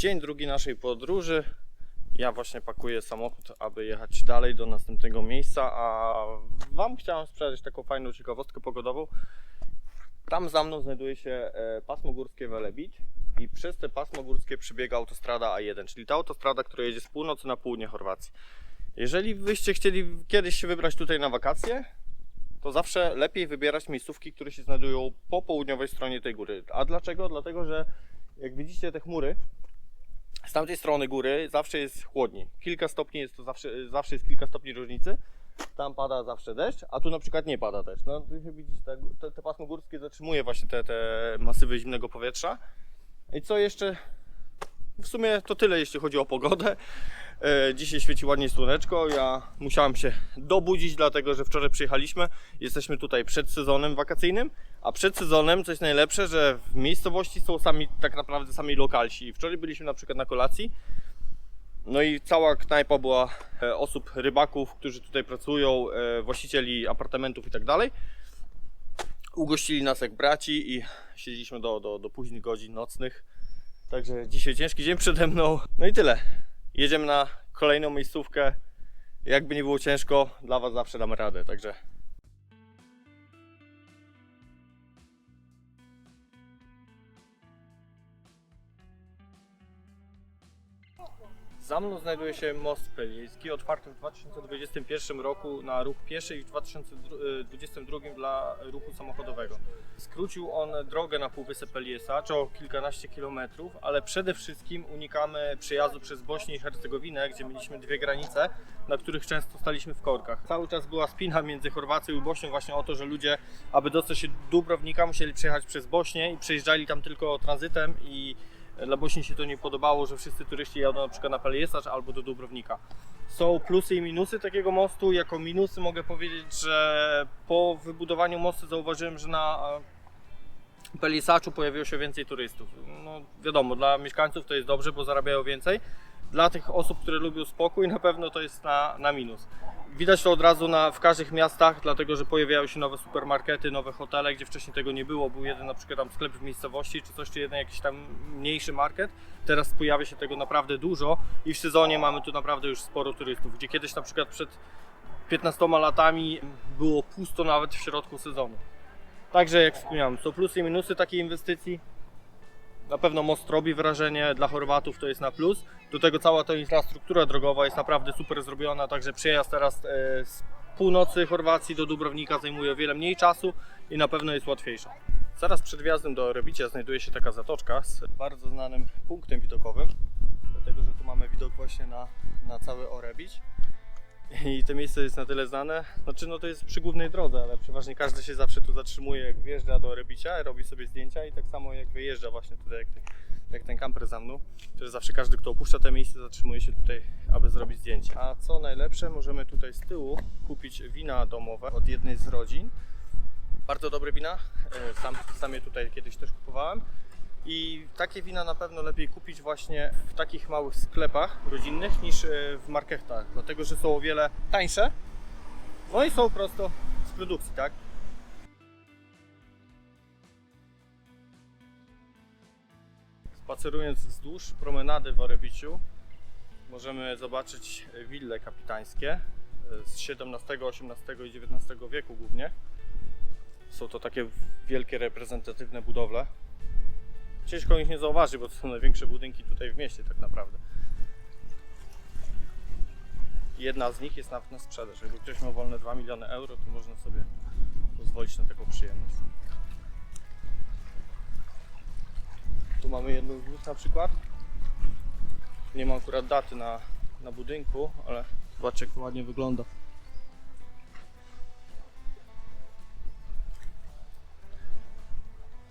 Dzień drugi naszej podróży. Ja właśnie pakuję samochód, aby jechać dalej do następnego miejsca, a Wam chciałem sprzedać taką fajną ciekawostkę pogodową. Tam za mną znajduje się e, pasmo górskie Velebit i przez te pasmo górskie przebiega autostrada A1, czyli ta autostrada, która jedzie z północy na południe Chorwacji. Jeżeli byście chcieli kiedyś się wybrać tutaj na wakacje, to zawsze lepiej wybierać miejscówki, które się znajdują po południowej stronie tej góry. A dlaczego? Dlatego, że jak widzicie te chmury, z tamtej strony góry zawsze jest chłodniej. Kilka stopni jest to zawsze, zawsze jest kilka stopni różnicy. Tam pada zawsze deszcz, a tu na przykład nie pada deszcz. No widzicie, te, te, te pasmo górskie zatrzymuje właśnie te, te masywy zimnego powietrza. I co jeszcze? W sumie to tyle, jeśli chodzi o pogodę. E, Dzisiaj świeci ładnie słoneczko. Ja musiałem się dobudzić, dlatego że wczoraj przyjechaliśmy. Jesteśmy tutaj przed sezonem wakacyjnym. A przed sezonem coś najlepsze, że w miejscowości są sami, tak naprawdę sami lokalsi. Wczoraj byliśmy na przykład na kolacji. No i cała knajpa była e, osób, rybaków, którzy tutaj pracują, e, właścicieli apartamentów i tak dalej. Ugościli nas jak braci i siedzieliśmy do, do, do późnych godzin nocnych. Także dzisiaj ciężki dzień przede mną. No i tyle. Jedziemy na kolejną miejscówkę. Jakby nie było ciężko, dla Was zawsze damy radę. Także Za mną znajduje się most Peliński, otwarty w 2021 roku na ruch pieszy i w 2022 dla ruchu samochodowego. Skrócił on drogę na Półwysep Peliesa, czy o kilkanaście kilometrów, ale przede wszystkim unikamy przejazdu przez Bośnię i Hercegowinę, gdzie mieliśmy dwie granice, na których często staliśmy w korkach. Cały czas była spina między Chorwacją i Bośnią właśnie o to, że ludzie, aby dostać się do Dubrownika, musieli przejechać przez Bośnię i przejeżdżali tam tylko tranzytem i dla Bośni się to nie podobało, że wszyscy turyści jadą na przykład na Peliesacz albo do Dubrownika. Są plusy i minusy takiego mostu. Jako minusy mogę powiedzieć, że po wybudowaniu mostu zauważyłem, że na e, Peliesaczu pojawiło się więcej turystów. No wiadomo, dla mieszkańców to jest dobrze, bo zarabiają więcej. Dla tych osób, które lubią spokój, na pewno to jest na, na minus. Widać to od razu na, w każdych miastach, dlatego że pojawiają się nowe supermarkety, nowe hotele, gdzie wcześniej tego nie było. Był jeden na przykład tam sklep w miejscowości, czy coś, czy jeden jakiś tam mniejszy market. Teraz pojawia się tego naprawdę dużo i w sezonie mamy tu naprawdę już sporo turystów, gdzie kiedyś na przykład przed 15 latami było pusto nawet w środku sezonu. Także jak wspomniałem, są plusy i minusy takiej inwestycji. Na pewno most robi wrażenie, dla Chorwatów to jest na plus. Do tego cała ta infrastruktura drogowa jest naprawdę super zrobiona, także przejazd teraz e, z północy Chorwacji do Dubrownika zajmuje o wiele mniej czasu i na pewno jest łatwiejsza. Zaraz przed wjazdem do Rebicia znajduje się taka zatoczka z bardzo znanym punktem widokowym, dlatego że tu mamy widok właśnie na, na cały Orebić. I to miejsce jest na tyle znane, znaczy no to jest przy głównej drodze, ale przeważnie każdy się zawsze tu zatrzymuje jak wjeżdża do Rebicia, robi sobie zdjęcia i tak samo jak wyjeżdża właśnie tutaj jak, jak ten kamper za mną, że zawsze każdy kto opuszcza to miejsce zatrzymuje się tutaj, aby zrobić zdjęcie. A co najlepsze, możemy tutaj z tyłu kupić wina domowe od jednej z rodzin. Bardzo dobre wina, e, sam, sam je tutaj kiedyś też kupowałem. I takie wina na pewno lepiej kupić właśnie w takich małych sklepach rodzinnych niż e, w marketach, dlatego że są o wiele tańsze. No i są prosto z produkcji, tak? Spacerując wzdłuż promenady w Orebiciu możemy zobaczyć wille kapitańskie e, z XVII, XVIII i XIX wieku głównie. Są to takie wielkie reprezentatywne budowle. Ciężko ich nie zauważyć, bo to są największe budynki tutaj w mieście tak naprawdę. Jedna z nich jest nawet na sprzedaż. Jakby ktoś miał wolne 2 miliony euro, to można sobie pozwolić na taką przyjemność. Tu mamy jedną z nich na przykład. Nie ma akurat daty na, na budynku, ale zobaczcie jak ładnie wygląda.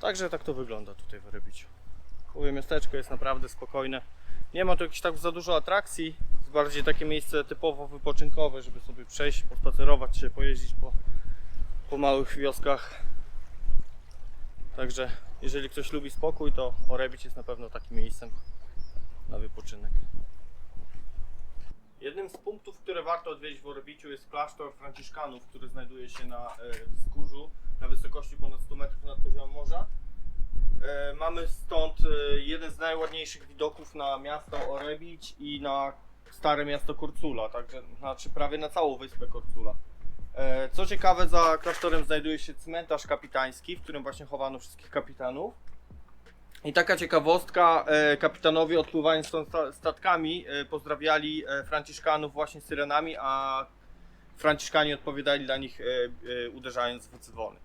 Także tak to wygląda tutaj w Orebiciu. Mówię, miasteczko jest naprawdę spokojne. Nie ma tu jakichś tak za dużo atrakcji. Jest bardziej takie miejsce typowo wypoczynkowe, żeby sobie przejść, pospacerować się, pojeździć po, po małych wioskach. Także jeżeli ktoś lubi spokój, to Orebić jest na pewno takim miejscem na wypoczynek. Jednym z punktów, które warto odwiedzić w Orebiciu jest klasztor Franciszkanów, który znajduje się na e, wzgórzu na wysokości ponad 100 metrów nad poziomem morza. E, mamy stąd e, jeden z najładniejszych widoków na miasto Orebić i na stare miasto Korcula, także znaczy prawie na całą wyspę Korcula. Co ciekawe, za klasztorem znajduje się cmentarz kapitański, w którym właśnie chowano wszystkich kapitanów. I taka ciekawostka, e, kapitanowie odpływając stąd sta- statkami e, pozdrawiali e, Franciszkanów właśnie syrenami, a Franciszkanie odpowiadali dla nich uderzając w dzwony.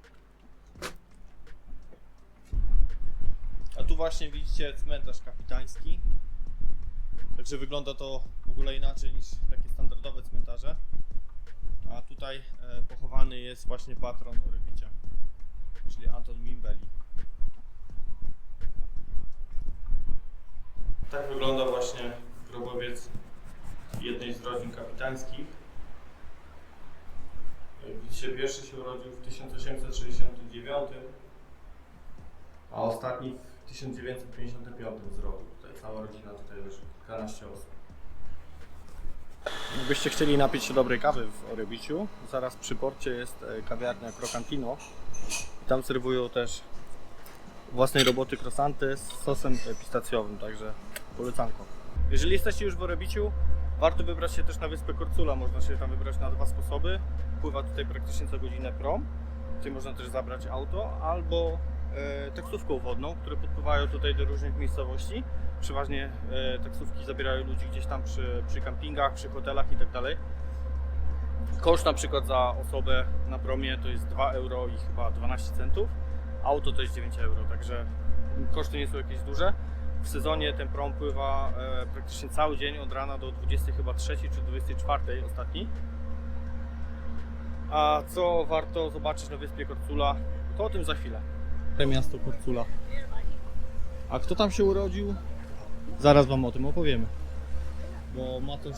A tu właśnie widzicie cmentarz kapitański. Także wygląda to w ogóle inaczej niż takie standardowe cmentarze. A tutaj pochowany jest właśnie patron Orebicia, czyli Anton Mimbeli. Tak wygląda właśnie grobowiec jednej z rodzin kapitańskich. Jak widzicie, pierwszy się urodził w 1869, a ostatni w 1955 zrobił. Tutaj cała rodzina tutaj leży, kilkanaście osób. Jakbyście chcieli napić się dobrej kawy w Orebiciu, zaraz przy porcie jest e, kawiarnia Crocantino. I tam serwują też własnej roboty croissanty z sosem e, pistacjowym, także polecanko. Jeżeli jesteście już w Orebiciu, warto wybrać się też na wyspę Korcula. Można się tam wybrać na dwa sposoby. Pływa tutaj praktycznie co godzinę prom. Tutaj można też zabrać auto albo e, taksówką wodną, które podpływają tutaj do różnych miejscowości. Przeważnie e, taksówki zabierają ludzi gdzieś tam przy, przy kampingach, przy hotelach i tak. Koszt na przykład za osobę na promie to jest 2 euro i chyba 12 centów. Auto to jest 9 euro, także koszty nie są jakieś duże. W sezonie ten prom pływa e, praktycznie cały dzień od rana do 20 chyba 3 czy 24 ostatni. A co warto zobaczyć na wyspie Korcula, to o tym za chwilę. To miasto Korcula. A kto tam się urodził? Zaraz Wam o tym opowiemy. Bo ma też,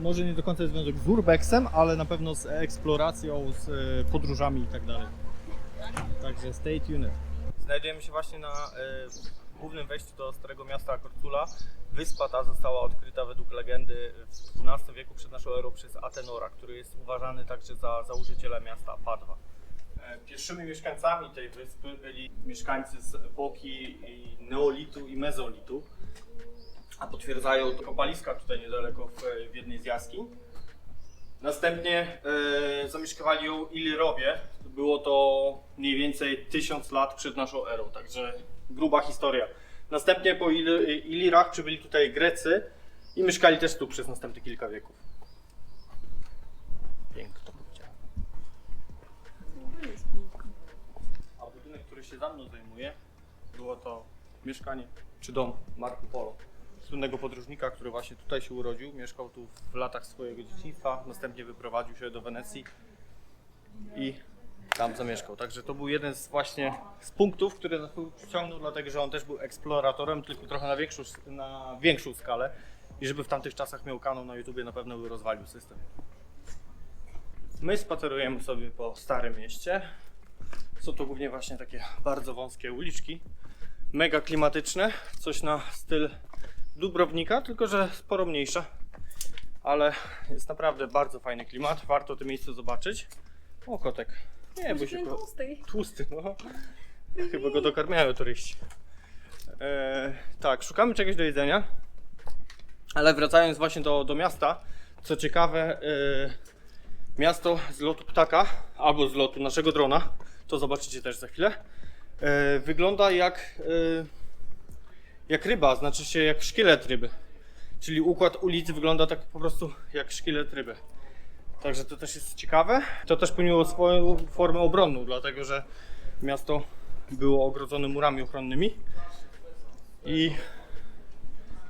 może nie do końca związek z urbexem, ale na pewno z eksploracją, z e, podróżami i tak dalej. Także stay tuned. Znajdujemy się właśnie na e, głównym wejściu do starego miasta Korcula. Wyspa ta została odkryta według legendy w XII wieku przed naszą erą przez Atenora, który jest uważany także za założyciela miasta Padwa. E, Pierwszymi mieszkańcami tej wyspy byli mieszkańcy z epoki neolitu i mezolitu. A potwierdzają to kopaliska tutaj niedaleko w, w jednej z jaskiń. Następnie e, zamieszkiwali ją Ilirowie. Było to mniej więcej 1000 lat przed naszą erą, także gruba historia. Następnie po Il- Ilirach przybyli tutaj Grecy i mieszkali też tu przez następne kilka wieków. Piękno powiedziałem. A budynek, który się za mną zajmuje, było to mieszkanie czy dom Marco Polo. Słynnego podróżnika, który właśnie tutaj się urodził, mieszkał tu w latach swojego dzieciństwa, następnie wyprowadził się do Wenecji i tam zamieszkał. Także to był jeden z właśnie z punktów, który nas przyciągnął, dlatego że on też był eksploratorem, tylko trochę na większą, na większą skalę. I żeby w tamtych czasach miał kanał na YouTubie, na pewno by rozwalił system. My spacerujemy sobie po Starym Mieście. Są to głównie właśnie takie bardzo wąskie uliczki. Mega klimatyczne, coś na styl Dubrownika, tylko że sporo mniejsze. Ale jest naprawdę bardzo fajny klimat, warto to miejsce zobaczyć. O, kotek. Nie bój się, tłustej. tłusty, no. Chyba go dokarmiają turyści. E, tak, szukamy czegoś do jedzenia. Ale wracając właśnie do, do miasta, co ciekawe, e, miasto z lotu ptaka, albo z lotu naszego drona, to zobaczycie też za chwilę, e, wygląda jak, e, jak ryba, znaczy się jak szkielet ryby. Czyli układ ulicy wygląda tak po prostu jak szkielet ryby. Także to też jest ciekawe. To też pełniło swoją formę obronną, dlatego że miasto było ogrodzone murami ochronnymi i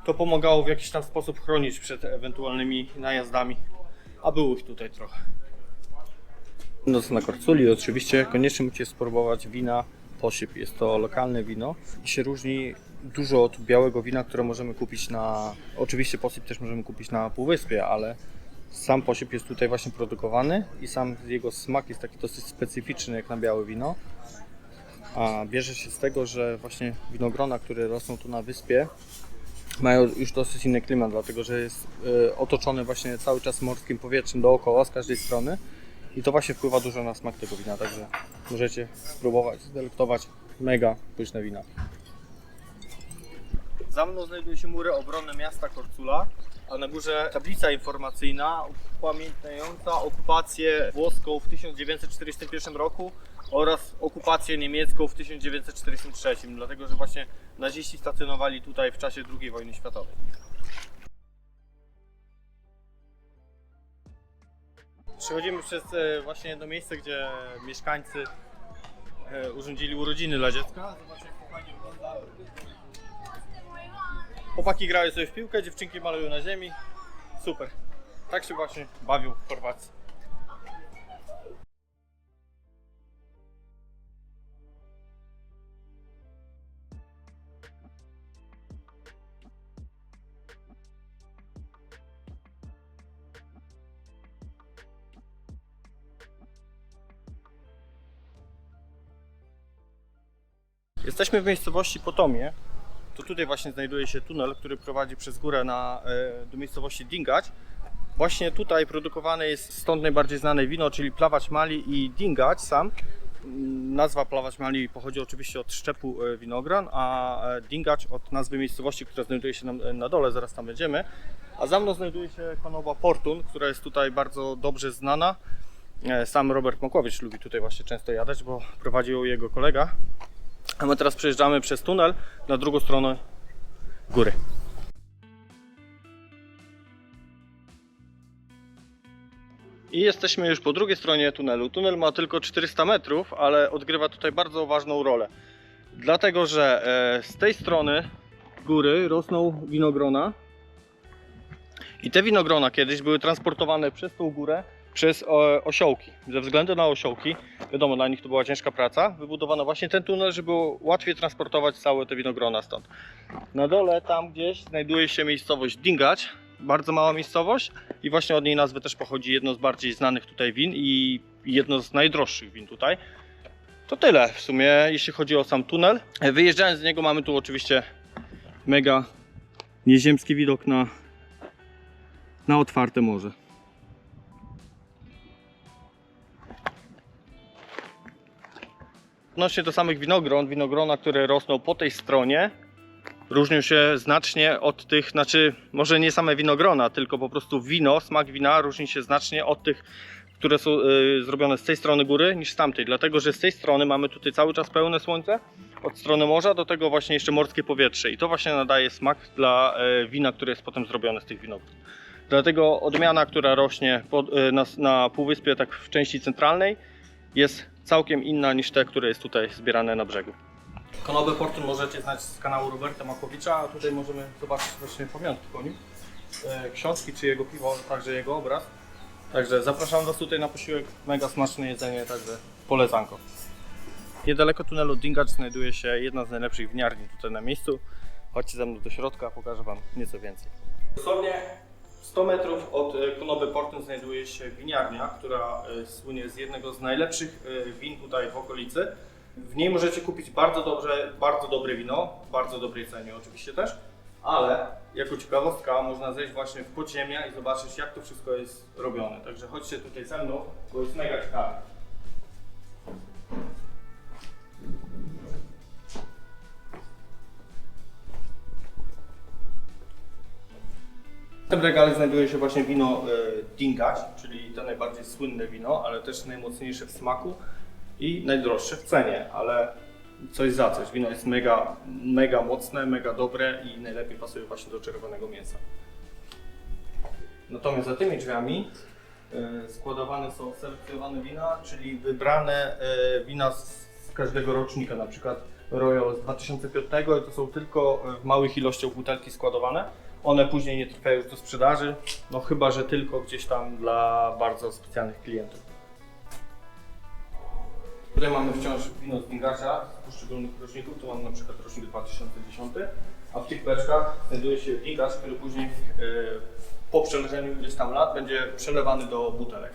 to pomagało w jakiś tam sposób chronić przed ewentualnymi najazdami, a było ich tutaj trochę. Noc na Korculi oczywiście koniecznie musicie spróbować wina Posip. Jest to lokalne wino i się różni dużo od białego wina, które możemy kupić na... Oczywiście Posip też możemy kupić na Półwyspie, ale sam Posip jest tutaj właśnie produkowany i sam jego smak jest taki dosyć specyficzny jak na białe wino. A bierze się z tego, że właśnie winogrona, które rosną tu na wyspie, mają już dosyć inny klimat, dlatego że jest e, otoczony właśnie cały czas morskim powietrzem dookoła, z każdej strony. I to właśnie wpływa dużo na smak tego wina, także możecie spróbować, zdelektować. Mega pyszne wina. Za mną znajduje się mury obronne miasta Korcula, a na górze tablica informacyjna upamiętniająca okupację włoską w 1941 roku oraz okupację niemiecką w 1943, dlatego że właśnie naziści stacjonowali tutaj w czasie II wojny światowej. Przechodzimy przez e, właśnie jedno miejsce, gdzie mieszkańcy e, urządzili urodziny dla dziecka. Zobaczcie, jak chłopaki grają sobie w piłkę, dziewczynki malują na ziemi. Super. Tak się właśnie bawią w Chorwacji. Jesteśmy w miejscowości Potomie. To tutaj właśnie znajduje się tunel, który prowadzi przez górę na, e, do miejscowości Dingać. Właśnie tutaj produkowane jest stąd najbardziej znane wino, czyli Plawacz Mali i Dingać sam. Mm, Nazwa Plawacz Mali pochodzi oczywiście od szczepu e, winogron, a e, Dingać od nazwy miejscowości, która znajduje się na, dole, zaraz tam będziemy. A za mną znajduje się konoba Portun, która jest tutaj bardzo dobrze znana. Sam Robert Makłowicz lubi tutaj właśnie często jadać, bo prowadzi ją jego kolega. A my teraz przejeżdżamy przez tunel na drugą stronę góry. I jesteśmy już po drugiej stronie tunelu. Tunel ma tylko 400 metrów, ale odgrywa tutaj bardzo ważną rolę. Dlatego, że e, z tej strony góry rosną winogrona. I te winogrona kiedyś były transportowane przez tą górę przez e, osiołki. Ze względu na osiołki, wiadomo, dla nich to była ciężka praca, wybudowano właśnie ten tunel, żeby łatwiej transportować całe te winogrona stąd. Na dole, tam gdzieś, znajduje się miejscowość Dingać, bardzo mała miejscowość i właśnie od niej nazwy też pochodzi jedno z bardziej znanych tutaj win i jedno z najdroższych win tutaj. To tyle w sumie, jeśli chodzi o sam tunel. Wyjeżdżając z niego mamy tu oczywiście mega nieziemski widok na, na otwarte morze. Odnośnie do samych winogron, winogrona, które rosną po tej stronie, różnią się znacznie od tych, znaczy może nie same winogrona, tylko po prostu wino, smak wina różni się znacznie od tych, które są y, zrobione z tej strony góry niż z tamtej, dlatego że z tej strony mamy tutaj cały czas pełne słońce, od strony morza do tego właśnie jeszcze morskie powietrze i to właśnie nadaje smak dla y, wina, które jest potem zrobione z tych winogron. Dlatego odmiana, która rośnie pod, y, na, na półwyspie, tak w części centralnej, jest całkiem inna niż te, które jest tutaj zbierane na brzegu. Konobę Portun możecie znać z kanału Roberta Makowicza, a tutaj możemy zobaczyć właśnie pamiątki po nim. E, książki czy jego piwo, także jego obraz. Także zapraszam Was tutaj na posiłek, mega smaczne jedzenie, także polecanko. Niedaleko tunelu Dingacz znajduje się jedna z najlepszych winiarni tutaj na miejscu. Chodźcie ze mną do środka, pokażę Wam nieco więcej. Dosłownie 100 metrów od e, Konoby Portun znajduje się winiarnia, która e, słynie z jednego z najlepszych e, win tutaj w okolicy. W niej możecie kupić bardzo dobrze, bardzo dobre wino, w bardzo dobrej cenie oczywiście też, ale jako ciekawostka można zejść właśnie w podziemia i zobaczyć jak to wszystko jest robione. Także chodźcie tutaj ze mną, bo jest mega ciekawe. W tym regale znajduje się właśnie wino e, Dingać, czyli to najbardziej słynne wino, ale też najmocniejsze w smaku i najdroższe w cenie, ale coś za coś. Wino jest mega, mega mocne, mega dobre i najlepiej pasuje właśnie do czerwonego mięsa. Natomiast za tymi drzwiami e, składowane są selekcjonowane wina, czyli wybrane e, wina z, z każdego rocznika, na przykład Royal z 2005 i to są tylko w małych ilościach butelki składowane. One później nie trafiają już do sprzedaży, no chyba, że tylko gdzieś tam dla bardzo specjalnych klientów. Tutaj mamy wciąż wino z Bingarza z poszczególnych roczników. Tu mam na przykład rocznik 2010, a w tych beczkach znajduje się Bingarz, który później e, po przeleżeniu ileś tam lat będzie przelewany do butelek.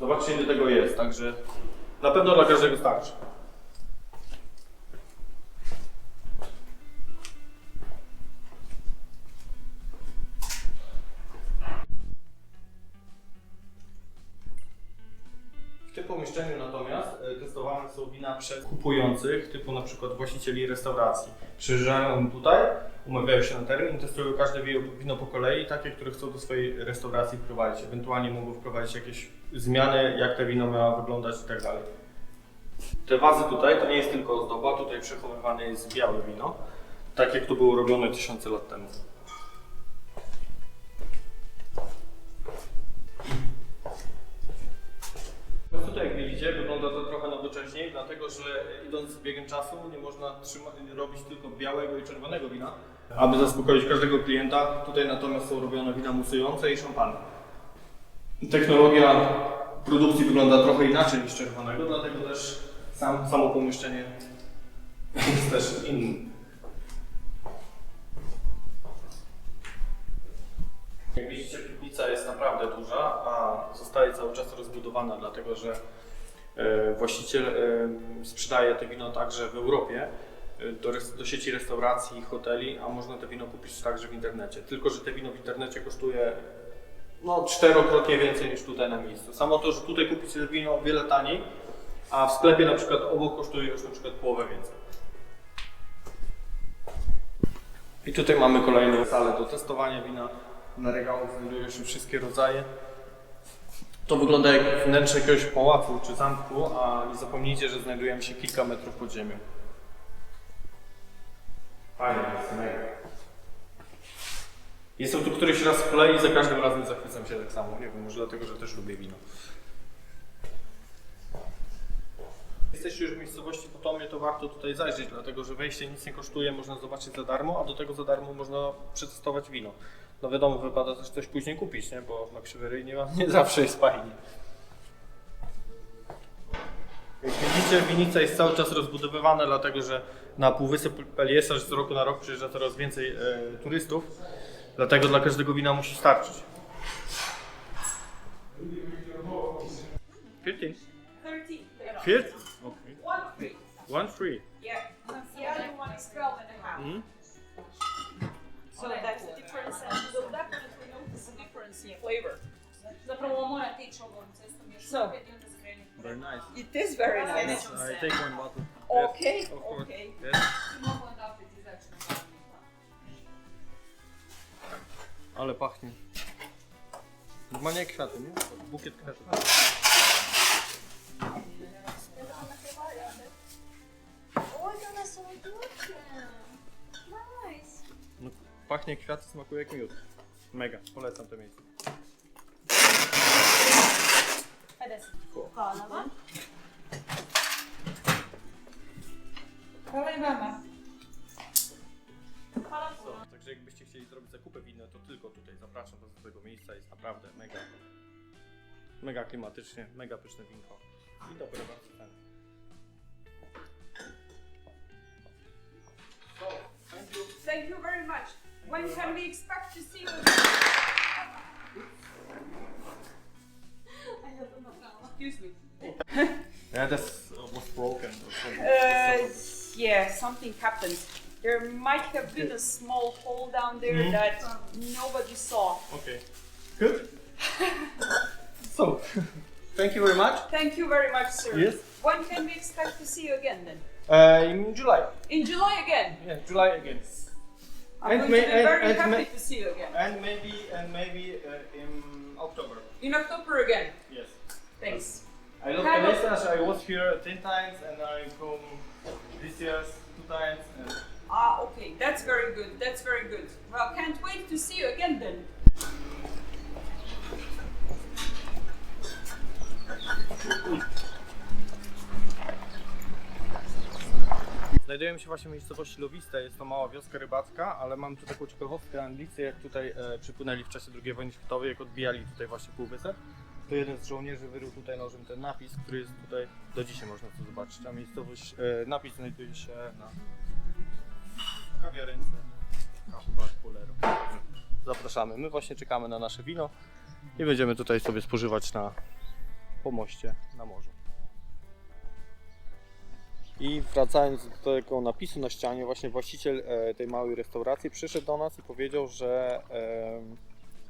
Zobaczcie ile tego jest, także na pewno dla każdego starczy. Przez kupujących, typu na przykład właścicieli restauracji. Przyjeżdżają tutaj, umawiają się na termin, testują każde wi- wino po kolei, takie, które chcą do swojej restauracji wprowadzić. Ewentualnie mogą wprowadzić jakieś zmiany, jak te wino miało wyglądać i tak dalej. Te wazy tutaj to nie jest tylko ozdoba, tutaj przechowywane jest białe wino, tak jak to było robione tysiące lat temu. Że idąc z biegiem czasu nie można trzyma, robić tylko białego i czerwonego wina. Aby zaspokoić każdego klienta, tutaj natomiast są robione wina musujące i szampany. Technologia produkcji wygląda trochę inaczej niż czerwonego, dlatego też sam, samo pomieszczenie jest też inne. Jak widzicie, piwnica jest naprawdę duża, a zostaje cały czas rozbudowana, dlatego że właściciel e, sprzedaje to wino także w Europie e, do, do sieci restauracji, hoteli, a można to wino kupić także w internecie. Tylko, że te wino w internecie kosztuje no, czterokrotnie więcej niż tutaj na miejscu. Samo to, że tutaj kupić to wino o wiele taniej, a w sklepie na przykład obok kosztuje już na przykład połowę więcej. I tutaj mamy kolejną salę do testowania wina. Na regałach znajdują się wszystkie rodzaje. To wygląda jak wnętrze jakiegoś pałacu czy zamku, a nie zapomnijcie, że znajdujemy się kilka metrów pod ziemią. Fajnie, jest. Jestem tu któryś raz w kolei i za każdym razem zachwycam się tak samo. Nie wiem, może dlatego, że też lubię wino. Jesteście już w miejscowości Potomie, to warto tutaj zajrzeć, dlatego że wejście nic nie kosztuje, można zobaczyć za darmo, a do tego za darmo można przetestować wino. No wiadomo, wypada też coś później kupić, nie? bo na krzywy ryj nie, ma, nie zawsze jest fajnie. Jak widzicie, winica jest cały czas rozbudowywana, dlatego że na Półwysep Peliesa z roku na rok przyjeżdża coraz więcej e, turystów, dlatego dla każdego wina musi starczyć. 15. 13. Fifth? Okay. One free. One free. Yeah. The other one is 12 and a half. Mhm. So that's the consistency flavor. The provolone teacher one, to jest to so, Very nice. It is very nice. I take one bottle. Okay, yes, of course. okay. Yes. Ale pachnie. Normalnie jak kwiaty, nie? Bukiet kwiatów. No, pachnie kwiaty, smakuje jak miód. Mega, polecam to miejsce. Także jakbyście chcieli zrobić zakupy winne, to tylko tutaj zapraszam do tego miejsca. Jest naprawdę mega, mega klimatycznie, mega pyszne winko i dobre bardzo ceny. So, thank you. Thank you very much. When can we expect to see you? Excuse me. Yeah, that's uh, was broken. or something. Uh, yeah, something happened. There might have been a small hole down there Mhm. that nobody saw. Okay. Good. so, thank you very much. Thank you very much, sir. Yes. When can we expect to see you again then? Uh, in July. In July again. Yeah, July again. I'm And going may- to be and- very and happy may- to see you again. And maybe and maybe uh, in October. In October again. Yes. Thanks. I love Kind of-. I was here ten times and I come this year two times. And Ah, okay. That's very good. That's very good. Well, can't wait to see you again then. Znajdujemy się właśnie w miejscowości Lowiste, jest to mała wioska rybacka, ale mam tu taką ciekawostkę. Anglicy jak tutaj e, przypłynęli w czasie II wojny światowej, jak odbijali tutaj właśnie półwysep, to jeden z żołnierzy wyrył tutaj nożem ten napis, który jest tutaj, do dzisiaj można to zobaczyć, a miejscowość, e, napis znajduje się na kawiarence Cafe Polero. Zapraszamy, my właśnie czekamy na nasze wino i będziemy tutaj sobie spożywać na pomoście na morzu. I wracając do tego napisu na ścianie, właśnie właściciel e, tej małej restauracji przyszedł do nas i powiedział, że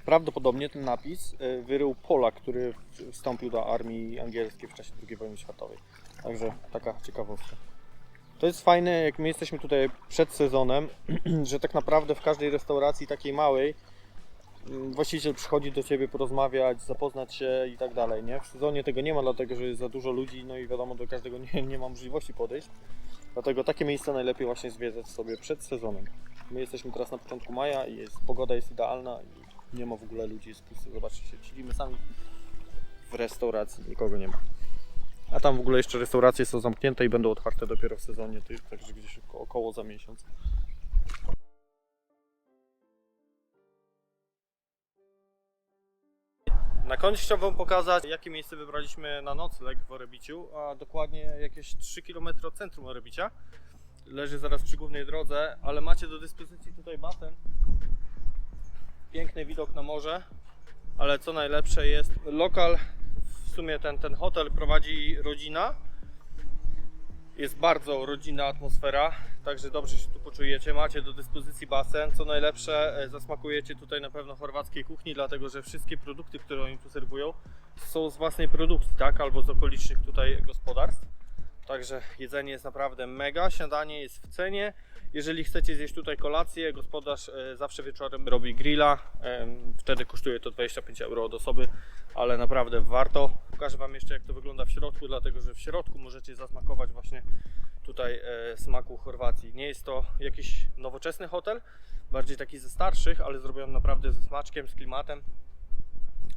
prawdopodobnie ten napis e, wyrył Polak, który wstąpił do armii angielskiej w czasie II wojny światowej. Także taka ciekawostka. To jest fajne, jak my jesteśmy tutaj przed sezonem, że tak naprawdę w każdej restauracji takiej małej mm, właściciel przychodzi do Ciebie porozmawiać, zapoznać się i tak dalej, nie? W sezonie tego nie ma, dlatego że jest za dużo ludzi, no i wiadomo, do każdego nie, nie ma możliwości podejść. Dlatego takie miejsca najlepiej właśnie zwiedzać sobie przed sezonem. My jesteśmy teraz na początku maja i jest, pogoda jest idealna i nie ma w ogóle ludzi, jest pusto. Zobaczcie, siedzimy sami w restauracji, nikogo nie ma. A tam w ogóle jeszcze restauracje są zamknięte i będą otwarte dopiero w sezonie, ty- także gdzieś oko- około za miesiąc. Na koniec chciałbym pokazać, jakie miejsce wybraliśmy na nocleg w Orebiciu, a dokładnie jakieś 3 km od centrum Orebicia. Leży zaraz przy głównej drodze, ale macie do dyspozycji tutaj basen. Piękny widok na morze, ale co najlepsze jest lokal, w sumie ten, ten hotel prowadzi rodzina. Jest bardzo rodzinna atmosfera, także dobrze się tu poczujecie. Macie do dyspozycji basen. Co najlepsze, e, zasmakujecie tutaj na pewno chorwackiej kuchni, dlatego że wszystkie produkty, które oni tu serwują, są z własnej produkcji, tak? Albo z okolicznych tutaj gospodarstw. Także jedzenie jest naprawdę mega, śniadanie jest w cenie. Jeżeli chcecie zjeść tutaj kolację, gospodarz e, zawsze wieczorem robi grilla. Wtedy kosztuje to 25 euro od osoby, ale naprawdę warto. Pokażę Wam jeszcze jak to wygląda w środku, dlatego że w środku możecie zasmakować właśnie tutaj e, smaku Chorwacji. Nie jest to jakiś nowoczesny hotel, bardziej taki ze starszych, ale zrobiony naprawdę ze smaczkiem, z klimatem.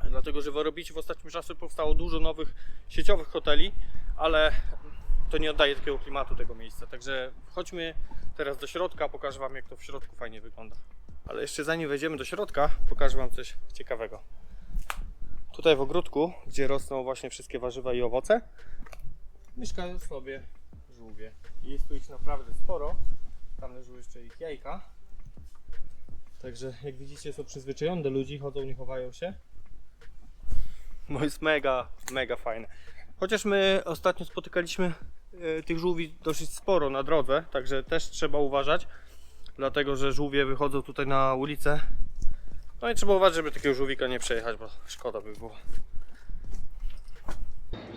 Dlatego, że w Orobiciu w ostatnim czasie powstało dużo nowych sieciowych hoteli, ale to nie oddaje takiego klimatu tego miejsca. Także chodźmy teraz do środka, pokażę Wam jak to w środku fajnie wygląda. Ale jeszcze zanim wejdziemy do środka, pokażę Wam coś ciekawego. Tutaj w ogródku, gdzie rosną właśnie wszystkie warzywa i owoce, mieszkają sobie żółwie. Jest tu ich naprawdę sporo. Tam leżą jeszcze ich jajka. Także jak widzicie są przyzwyczajone ludzi, chodzą, nie chowają się. No jest mega, mega fajne. Chociaż my ostatnio spotykaliśmy tych żółwi dosyć sporo na drodze, także też trzeba uważać, dlatego że żółwie wychodzą tutaj na ulicę. No i trzeba uważać, żeby takiego żółwika nie przejechać, bo szkoda by było.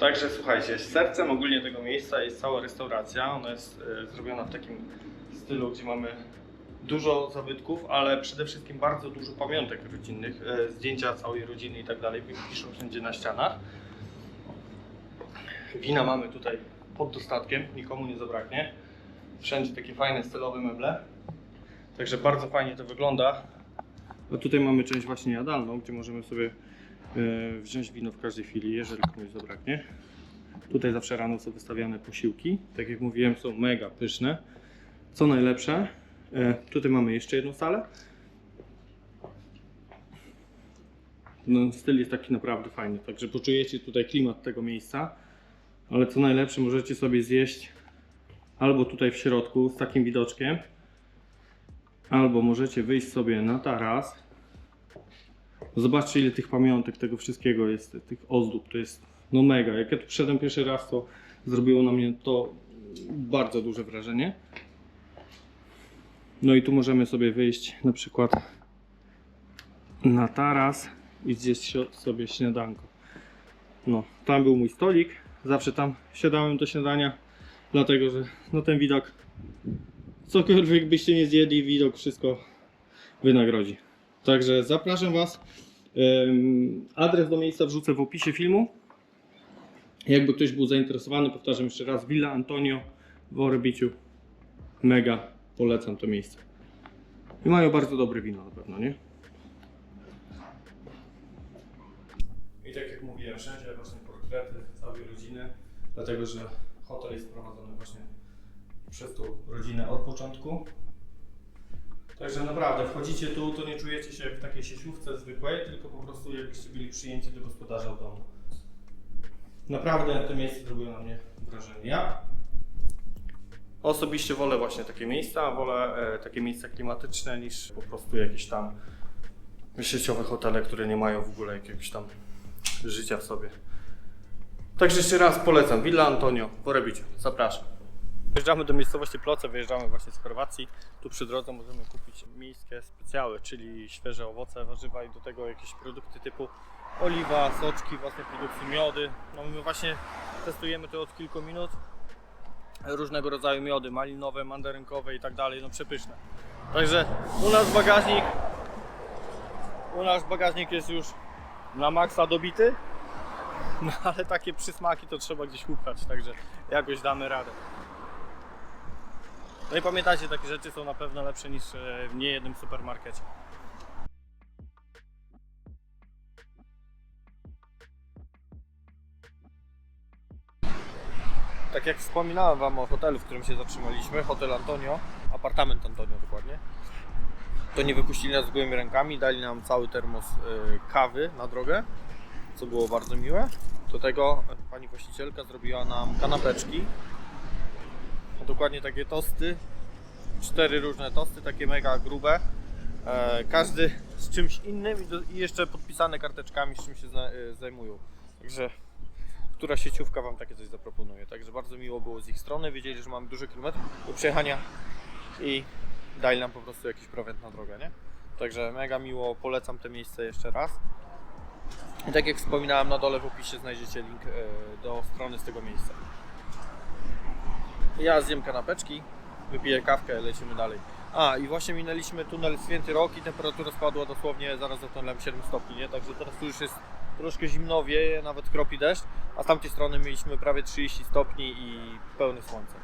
Także słuchajcie, sercem ogólnie tego miejsca jest cała restauracja. Ona jest e, zrobiona w takim stylu, gdzie mamy dużo zabytków, ale przede wszystkim bardzo dużo pamiątek rodzinnych, e, zdjęcia całej rodziny i tak dalej, piszą wszędzie na ścianach. Wina mamy tutaj pod dostatkiem, nikomu nie zabraknie. Wszędzie takie fajne, stylowe meble. Także bardzo fajnie to wygląda. A tutaj mamy część właśnie jadalną, gdzie możemy sobie e, wziąć wino w każdej chwili, jeżeli komuś zabraknie. Tutaj zawsze rano są wystawiane posiłki. Tak jak mówiłem, są mega pyszne. Co najlepsze, e, tutaj mamy jeszcze jedną salę. No, styl jest taki naprawdę fajny, także poczujecie tutaj klimat tego miejsca. Ale co najlepsze, możecie sobie zjeść albo tutaj w środku z takim widoczkiem, albo możecie wyjść sobie na taras. Zobaczcie ile tych pamiątek, tego wszystkiego jest, tych ozdób, to jest no mega. Jak ja tu przyszedłem pierwszy raz, to zrobiło na mnie to bardzo duże wrażenie. No i tu możemy sobie wyjść na przykład na taras i zjeść sobie śniadanko. No, tam był mój stolik. Zawsze tam siadałem do śniadania, dlatego że no ten widok, cokolwiek byście nie zjedli, widok wszystko wynagrodzi. Także zapraszam Was. Adres do miejsca wrzucę w opisie filmu. Jakby ktoś był zainteresowany, powtarzam jeszcze raz, Villa Antonio w Orebiciu. Mega polecam to miejsce. I mają bardzo dobre wino na pewno, nie? I tak jak mówiłem, wszędzie właśnie portrety całej rodziny, dlatego że hotel jest prowadzony właśnie przez tą rodzinę od początku. Także naprawdę wchodzicie tu, to nie czujecie się jak w takiej sieciówce zwykłej, tylko po prostu jakbyście byli przyjęci do gospodarza w domu. Naprawdę te miejsce zrobiło na mnie wrażenie. Ja osobiście wolę właśnie takie miejsca, wolę e, takie miejsca klimatyczne niż po prostu jakieś tam sieciowe hotele, które nie mają w ogóle jakiegoś tam życia w sobie. Także jeszcze raz polecam Villa Antonio w Orebiciu. Zapraszam. Wjeżdżamy do miejscowości Ploce, wyjeżdżamy właśnie z Chorwacji. Tu przy drodze możemy kupić miejskie specjały, czyli świeże owoce, warzywa i do tego jakieś produkty typu oliwa, soczki, własnej produkcji, miody. No my właśnie testujemy to od kilku minut. Różnego rodzaju miody, malinowe, mandarynkowe i tak dalej, no przepyszne. Także u nas bagażnik, u nas bagażnik jest już na maksa dobity. No ale takie przysmaki to trzeba gdzieś upchać, także jakoś damy radę. No i pamiętajcie, takie rzeczy są na pewno lepsze niż e, w niejednym supermarkecie. Tak jak wspominałem Wam o hotelu, w którym się zatrzymaliśmy, hotel Antonio, apartament Antonio dokładnie, to nie wypuścili nas z gołymi rękami, dali nam cały termos e, kawy na drogę, co było bardzo miłe. Do tego pani właścicielka zrobiła nam kanapeczki, dokładnie takie tosty, cztery różne tosty, takie mega grube, e, każdy z czymś innym i, jeszcze podpisane karteczkami, z czym się e, zajmują. Także która sieciówka Wam takie coś zaproponuje. Także bardzo miło było z ich strony, wiedzieli, że mamy duży kilometr do przejechania i dali nam po prostu jakiś prowiant na drogę, nie? Także mega miło, polecam te miejsce jeszcze raz. I tak jak wspominałem, na dole w opisie znajdziecie link e, do strony z tego miejsca. Ja zjem kanapeczki, wypiję kawkę, lecimy dalej. A, i właśnie minęliśmy tunel Święty Rok i temperatura spadła dosłownie zaraz za tunelem 7 stopni, nie? Także teraz tu już jest troszkę zimno, wieje, nawet kropi deszcz, a z tamtej strony mieliśmy prawie 30 stopni i pełne słońce.